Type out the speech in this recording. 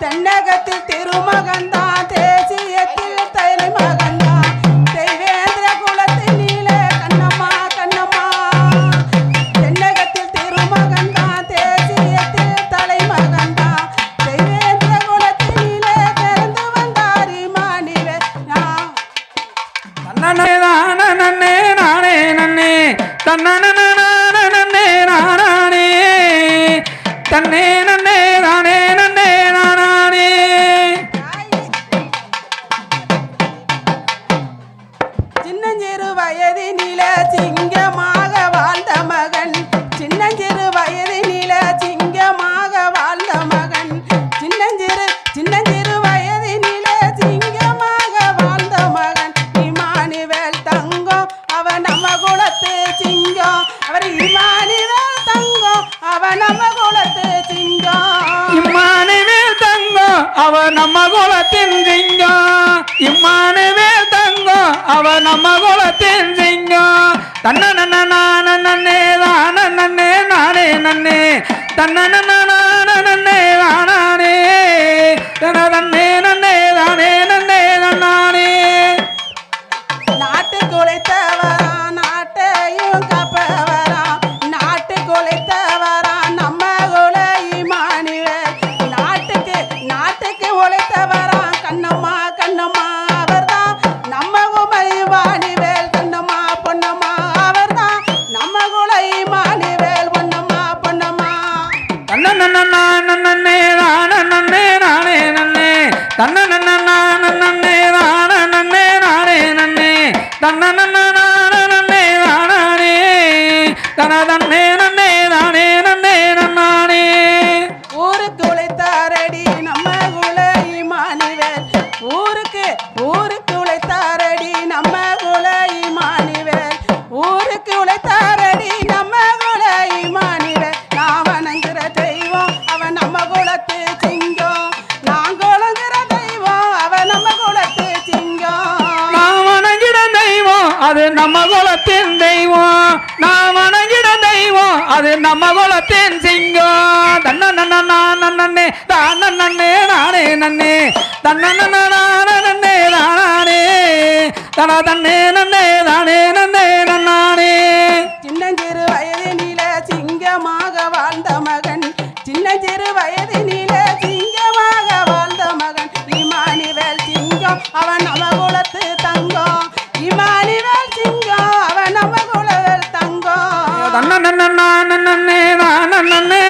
தென்னகத்தில் திருமகன்தான் தேசியத்தில் தலை தலைமகன்தான் தெய்வேந்திர குலத்தின் நீல கண்ணம்மா கண்ணம்மா. தென்னகத்தில் திருமகன்தான் தேசியத்தில் தலை தலைமகன்தான் தெய்வேந்திர குலத்தின் நீல பிறந்து வந்தாரி மாணிவே தன்னே நானே நானே நன்னே. தன்னே நானே நானே. தன்னே நன்னே வயது நில சிங்கமாக வாழ்ந்த மகன். சின்னஞ்சிறு வயது நில சிங்கமாக வாழ்ந்த மகன். சின்னஞ்சிறு சின்னஞ்சிறு வயது நில சிங்கமாக வாழ்ந்த மகன். இமானுவேல் தங்கம் அவன் நம்ம குலத்து சிங்கம். அவர் இமானுவேல் தங்கம் அவன் நம்ம குலத்து சிங்கம். இம்மானுவேல் தங்கம் அவன் நம்ம குலத்தின் சிங்கம். இம்மானுவேல் தங்கம் அவன் நம்ம குலத்தின் தன்ன நன்ன நான நன்னே. தான நன்னே நானே நன்னே தன்ன. நன்ன நான நன்னே தானே தன தன்னே நன்னே. ஊருக்கு உழைத்தாரடி நம்ம குலை இமானுவேல் ஊருக்கு உழைத்த அது நம்ம குலத்தின் தெய்வம். நான் வணங்கிட தெய்வம். அது நம்ம குலத்தின் சிங்கம். தன்ன நன்ன நான் நன்னே தான் நன்னே நானே நன்னே. தன்ன நன்ன நான நன்னே நானே தன. தன்னே நன்னே நானே நன்னே நன்னானே. சின்னஞ்சிறு வயதினில சிங்கமாக வாழ்ந்த மகன். சின்னஞ்சிறு வயதினில சிங்கமாக வாழ்ந்த மகன். இமானிவேல் சிங்கம். அவன் நம்ம குலத்தின் தன்னே